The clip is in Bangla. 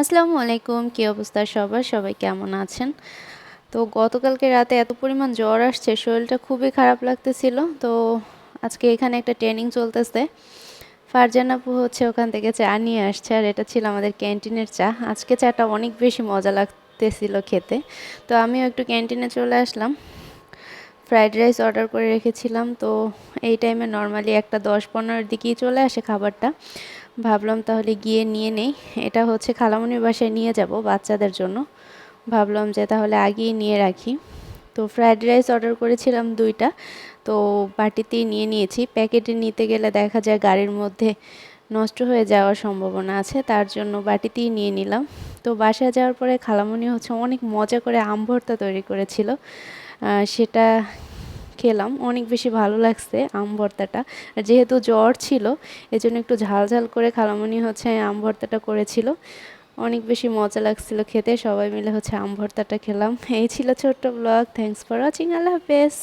আসসালামু আলাইকুম, কী অবস্থা সবার? সবাই কেমন আছেন? তো গতকালকে রাতে এত পরিমাণ জ্বর আসছে, শরীরটা খুবই খারাপ লাগতেছিল। তো আজকে এখানে একটা ট্রেনিং চলতেছে। ফারজান হচ্ছে ওখান থেকে চা নিয়ে আসছে, আর এটা ছিল আমাদের ক্যান্টিনের চা। আজকে চাটা অনেক বেশি মজা লাগতেছিল খেতে। তো আমিও একটু ক্যান্টিনে চলে আসলাম। ফ্রাইড রাইস অর্ডার করে রেখেছিলাম, তো এই টাইমে নর্মালি একটা দশ পনেরোর দিকেই চলে আসে খাবারটা। ভাবলাম তাহলে গিয়ে নিয়ে নেই। এটা হচ্ছে খালামনির বাসায় নিয়ে যাব বাচ্চাদের জন্য। ভাবলাম যে তাহলে আগেই নিয়ে রাখি। তো ফ্রায়েড রাইস অর্ডার করেছিলাম দুইটা, তো বাটিতেই নিয়ে নিয়েছি। প্যাকেটে নিতে গেলে দেখা যায় গাড়ির মধ্যে নষ্ট হয়ে যাওয়ার সম্ভাবনা আছে, তার জন্য বাটিতেই নিয়ে নিলাম। তো বাসায় যাওয়ার পরে খালামনি হচ্ছে অনেক মজা করে আম ভর্তা তৈরি করেছিল। সেটা খেলাম। অনেক বেশি ভালো লাগছে আম ভর্তাটা। যেহেতু জ্বর ছিল, এজন্য একটু ঝাল ঝাল করে খালামনি হচ্ছে আম ভর্তাটা করেছিল। অনেক বেশি মজা লাগছিল খেতে। সবাই মিলে হচ্ছে আম ভর্তাটা খেলাম। এই ছিল ছোট্ট ব্লগ। থ্যাংকস ফর ওয়াচিং আল্লাহ হাফেজ।